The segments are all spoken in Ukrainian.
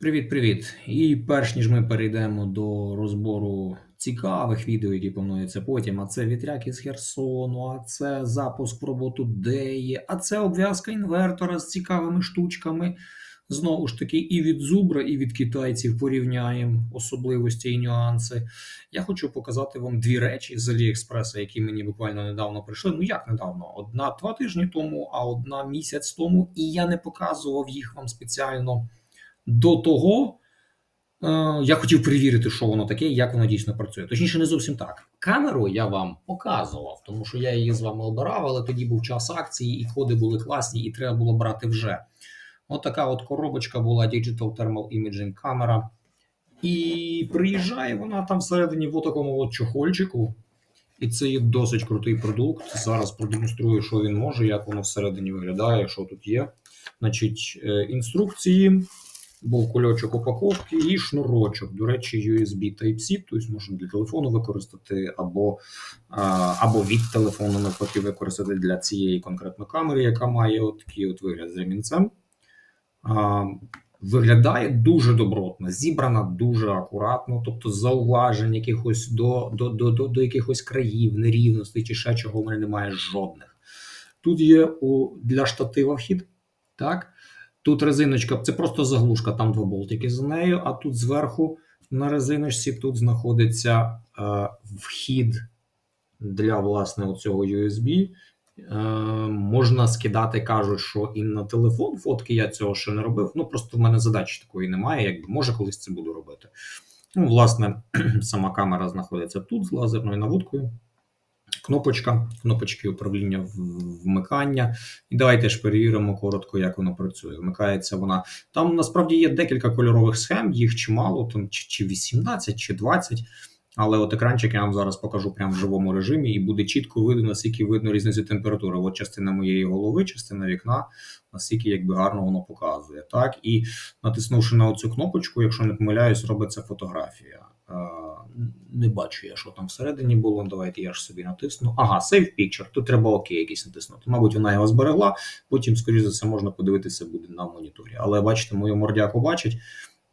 Привіт-привіт! І перш ніж ми перейдемо до розбору цікавих відео, які плануються потім, а це вітряк із Херсону, а це запуск в роботу Деї, а це обв'язка інвертора з цікавими штучками. Знову ж таки, і від Зубра, і від китайців порівняємо особливості і нюанси. Я хочу показати вам дві речі з Аліекспреса, які мені буквально недавно прийшли. Ну як недавно? Одна два тижні тому, а одна місяць тому, і я не показував їх вам спеціально. До того е, я хотів перевірити, що воно таке як воно дійсно працює. Точніше, не зовсім так. Камеру я вам показував, тому що я її з вами обирав, але тоді був час акції, і коди були класні, і треба було брати вже. От така от коробочка була Digital Thermal Imaging камера. І приїжджає вона там всередині в такому от чохольчику. І це є досить крутий продукт. Зараз продемонструю, що він може, як воно всередині виглядає, що тут є. Значить, е, інструкції був кульочок упаковки і шнурочок. До речі, USB Type-C, тобто можна для телефону використати, або або від телефону навпаки використати для цієї конкретної камери, яка має от такий от вигляд з ремінцем. Виглядає дуже добротно, зібрана дуже акуратно, тобто зауважень якихось до до, до, до, до якихось країв, нерівностей чи ще чого в мене немає жодних. Тут є у, для штатива вхід. так? Тут резиночка, це просто заглушка, там два болтики за нею, а тут зверху на резиночці тут знаходиться е, вхід для власне цього USB. Е, Можна скидати, кажуть, що і на телефон фотки я цього ще не робив. Ну просто в мене задачі такої немає, якби може колись це буду робити. Ну, Власне, сама камера знаходиться тут з лазерною наводкою кнопочка, кнопочки управління вмикання. І давайте ж перевіримо коротко, як воно працює. Вмикається вона. Там насправді є декілька кольорових схем, їх чимало, там чи 18, чи 20. Але от екранчик я вам зараз покажу прямо в живому режимі, і буде чітко видно, наскільки видно різницю температури. От частина моєї голови, частина вікна, наскільки якби гарно воно показує. Так, І натиснувши на цю кнопочку, якщо не помиляюсь, робиться фотографія. Не бачу я, що там всередині було. Давайте я ж собі натисну. Ага, Save Picture. Тут треба ОК якийсь натиснути. Мабуть, вона його зберегла. Потім, скоріш за все, можна подивитися буде на моніторі. Але бачите, мою мордяку бачить.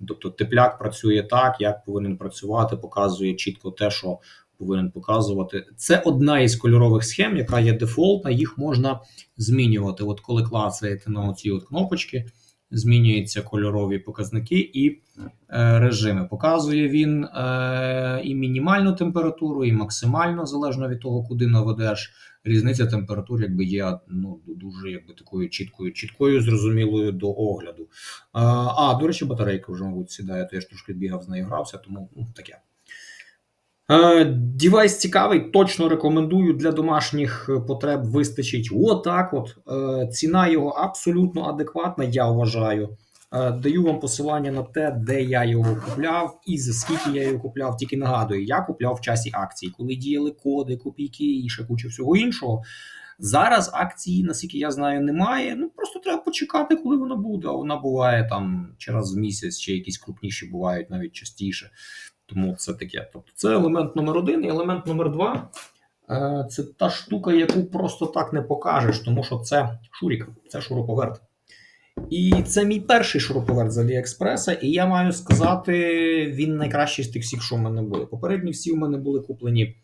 Тобто тепляк працює так, як повинен працювати, показує чітко те, що повинен показувати. Це одна із кольорових схем, яка є дефолтна, їх можна змінювати. От коли клацаєте на оці от кнопочки змінюються кольорові показники і е, режими. Показує він е, і мінімальну температуру, і максимальну, залежно від того, куди наведеш. Різниця температур якби є ну, дуже якби такою чіткою, чіткою, зрозумілою до огляду. А, а до речі, батарейка вже, мабуть, сідає, то я ж трошки бігав з нею грався, тому ну, таке. Е, Дівайс цікавий, точно рекомендую для домашніх е, потреб вистачить. Отак. От е, ціна його абсолютно адекватна, я вважаю. Даю вам посилання на те, де я його купляв і за скільки я його купляв. Тільки нагадую, я купляв в часі акції, коли діяли коди, копійки і ще куча всього іншого. Зараз акції, наскільки я знаю, немає. Ну просто треба почекати, коли вона буде. А вона буває там в місяць, чи якісь крупніші бувають навіть частіше. Тому це таке. Тобто, це елемент номер один. І елемент номер два е, це та штука, яку просто так не покажеш, тому що це шурік, це шуруповерт. І це мій перший шуруповерт з Аліекспреса, і я маю сказати, він найкращий з тих всіх, що в мене були. Попередні всі в мене були куплені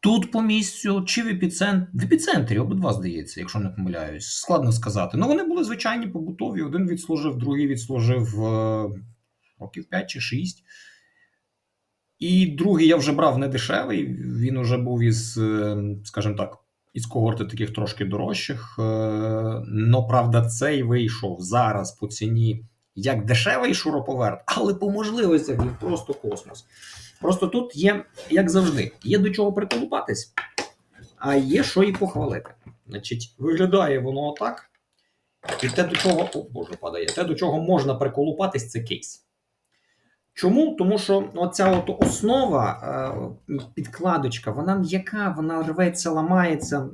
тут по місцю, чи в епіцентрі. В епіцентрі обидва здається, якщо не помиляюсь. Складно сказати. Ну вони були звичайні побутові. Один відслужив, другий відслужив е, років 5 чи 6. І другий я вже брав не дешевий. Він уже був із, е, скажімо так, із когорти таких трошки дорожчих. Е, но правда, цей вийшов зараз по ціні як дешевий шуруповерт, але по можливостях він просто космос. Просто тут є, як завжди, є до чого приколупатись, а є що і похвалити. Значить, виглядає воно отак. І те, до чого, о боже, падає, те, до чого можна приколупатись, це кейс. Чому? Тому що оця от основа, е, підкладочка, вона м'яка, вона рветься, ламається,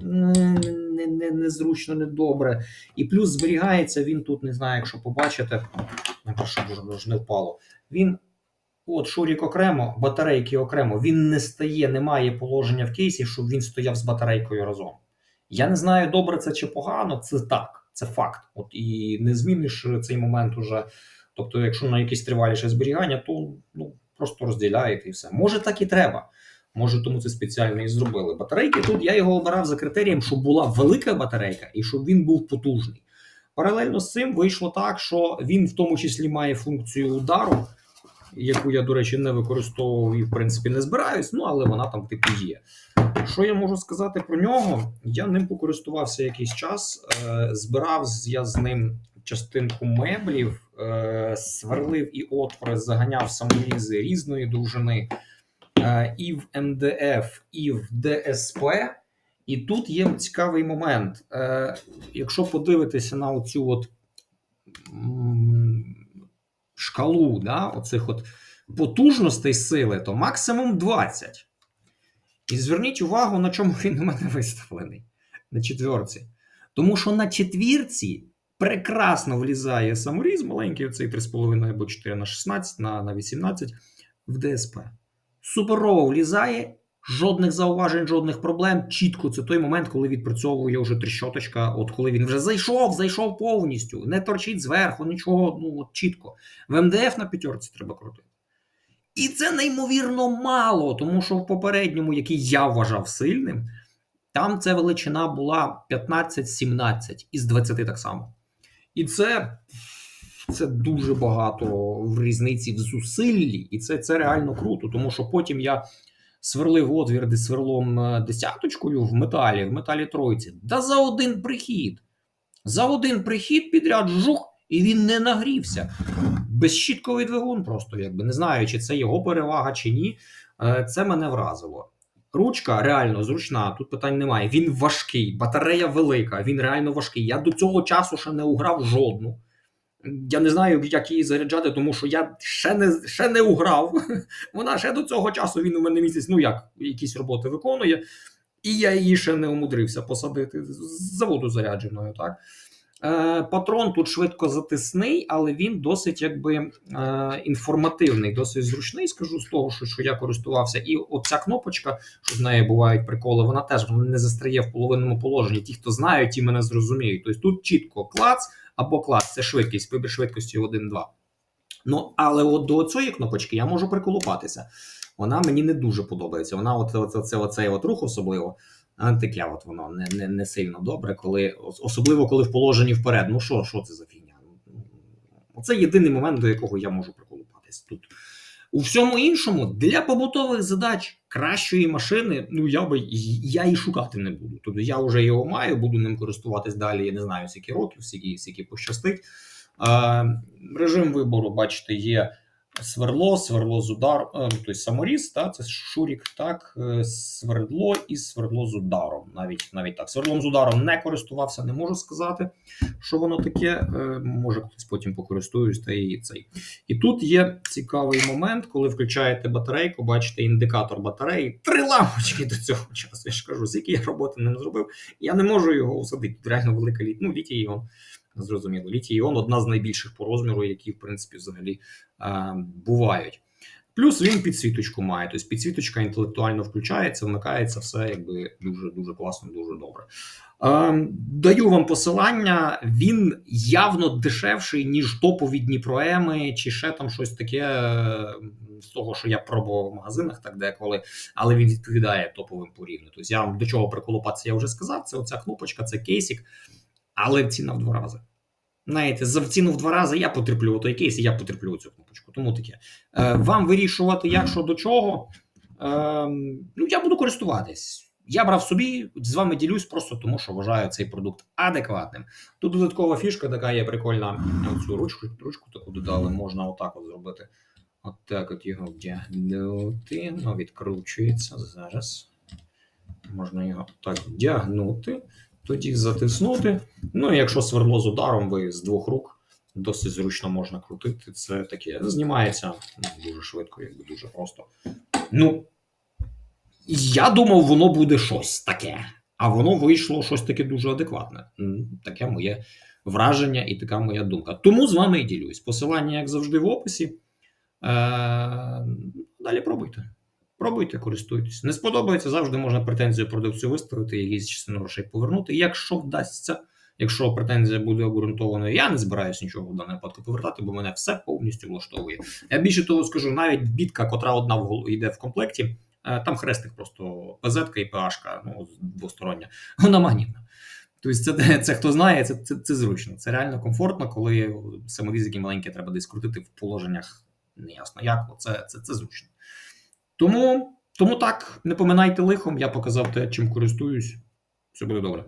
незручно, не, не, недобре. І плюс зберігається він тут, не знаю, якщо побачите, щоб ж не впало. Він, от шурік окремо, батарейки окремо, він не стає, немає положення в кейсі, щоб він стояв з батарейкою разом. Я не знаю, добре це чи погано, це так, це факт. От І не зміниш цей момент уже Тобто, якщо на якесь триваліше зберігання, то ну, просто розділяєте і все. Може, так і треба. Може, тому це спеціально і зробили. Батарейки тут я його обирав за критерієм, щоб була велика батарейка і щоб він був потужний. Паралельно з цим вийшло так, що він в тому числі має функцію удару, яку я, до речі, не використовував і в принципі не збираюсь, ну але вона там типу є. Що я можу сказати про нього? Я ним покористувався якийсь час, е, збирав я з ним частинку меблів, е, сверлив і отвори, заганяв саморізи різної довжини е, і в МДФ, і в ДСП. І тут є цікавий момент. Е, якщо подивитися на оцю от шкалу, да, оцих от потужностей сили, то максимум 20. І зверніть увагу, на чому він у мене виставлений. На четвірці. Тому що на четвірці прекрасно влізає саморіз, маленький оцей 3,5 або 4 на 16 на, на 18 в ДСП. Суперово влізає, жодних зауважень, жодних проблем. Чітко це той момент, коли відпрацьовує вже тріщоточка, от коли він вже зайшов, зайшов повністю, не торчить зверху, нічого, ну от чітко. В МДФ на п'ятерці треба крутити. І це неймовірно мало, тому що в попередньому, який я вважав сильним, там ця величина була 15-17 із 20 так само. І це, це дуже багато в різниці в зусиллі, і це, це реально круто, тому що потім я сверлив отвір десь сверлом е, десяточкою в металі, в металі тройці. Да за один прихід. За один прихід підряд жух, і він не нагрівся. Безщітковий двигун, просто якби не знаю, чи це його перевага, чи ні. Е, Це мене вразило. Ручка реально зручна, тут питань немає. Він важкий, батарея велика, він реально важкий. Я до цього часу ще не уграв жодну. Я не знаю, як її заряджати, тому що я ще не, ще не уграв. Вона ще до цього часу він у мене місяць, ну як, якісь роботи виконує, і я її ще не умудрився посадити з заводу зарядженою. так. Е, Патрон тут швидко затисний, але він досить якби е, інформативний, досить зручний. Скажу з того, що, що я користувався. І оця кнопочка, що в неї бувають приколи, вона теж вона не застряє в половинному положенні. Ті, хто знають, ті мене зрозуміють. Тобто тут чітко клац або клац це швидкість, вибір швидкості 1-2. Ну, але от до цієї кнопочки я можу приколупатися. Вона мені не дуже подобається. Вона, от, от, оце, оцей от рух особливо. А, Таке от воно не, не, не сильно добре, коли особливо коли в положенні вперед. Ну що, що це за фігня? Оце єдиний момент, до якого я можу приколупатись тут. У всьому іншому, для побутових задач кращої машини, ну я би я і шукати не буду. Тобто я вже його маю, буду ним користуватись далі. Я не знаю, скільки років, скільки, скільки пощастить. Е, режим вибору, бачите, є сверло, сверло з удар, тобто саморіз, та, це шурік, так, е, свердло і свердло з ударом. Навіть, навіть так. Сверлом з ударом не користувався, не можу сказати, що воно таке. Е, може, колись потім покористуюсь та і цей. І тут є цікавий момент, коли включаєте батарейку, бачите індикатор батареї, три лампочки до цього часу. Я ж кажу, скільки я роботи ним зробив, я не можу його усадити. Реально велика літ. Ну, літій іон. Зрозуміло, літій іон одна з найбільших по розміру, які в принципі взагалі бувають. Плюс він підсвіточку має. Тобто підсвіточка інтелектуально включається, вмикається все якби дуже дуже класно, дуже добре. Е, даю вам посилання. Він явно дешевший, ніж топові Дніпроеми, чи ще там щось таке е, з того, що я пробував в магазинах, так деколи, але він відповідає топовим по рівню. Тобто я вам до чого приколупатися, я вже сказав. Це оця кнопочка, це кейсик, але ціна в два рази. Знаєте, за ціну в два рази я потерплю той кейс, і я потерплю цю кнопочку. Тому таке. Е, вам вирішувати, як що до чого. Е, ну, я буду користуватись. Я брав собі, з вами ділюсь просто тому, що вважаю цей продукт адекватним. Тут додаткова фішка така є прикольна. Оцю ручку, ручку таку додали, можна отак от зробити. От так от його вдягнути. Ну, відкручується зараз. Можна його так вдягнути, тоді затиснути. Ну, якщо сверло з ударом, ви з двох рук досить зручно можна крутити. Це таке знімається ну, дуже швидко, якби дуже просто. Ну, я думав, воно буде щось таке, а воно вийшло щось таке дуже адекватне. Таке моє враження і така моя думка. Тому з вами і ділюсь. Посилання, як завжди, в описі. Е, далі пробуйте. Пробуйте, користуйтесь. Не сподобається, завжди можна претензію продавцю виставити, якісь частину грошей повернути. Якщо вдасться, Якщо претензія буде обґрунтованою, я не збираюся нічого в даному випадку повертати, бо мене все повністю влаштовує. Я більше того скажу, навіть бітка, котра одна в йде в комплекті, е, там хрестик просто ПЗ і PH, ну, двостороння, вона магнітна. Тобто, це, це хто знає, це, це, це зручно. Це реально комфортно, коли самовіз, який маленький, треба десь крутити в положеннях неясно як, це, це, це зручно. Тому, тому так, не поминайте лихом, я показав те, чим користуюсь. Все буде добре.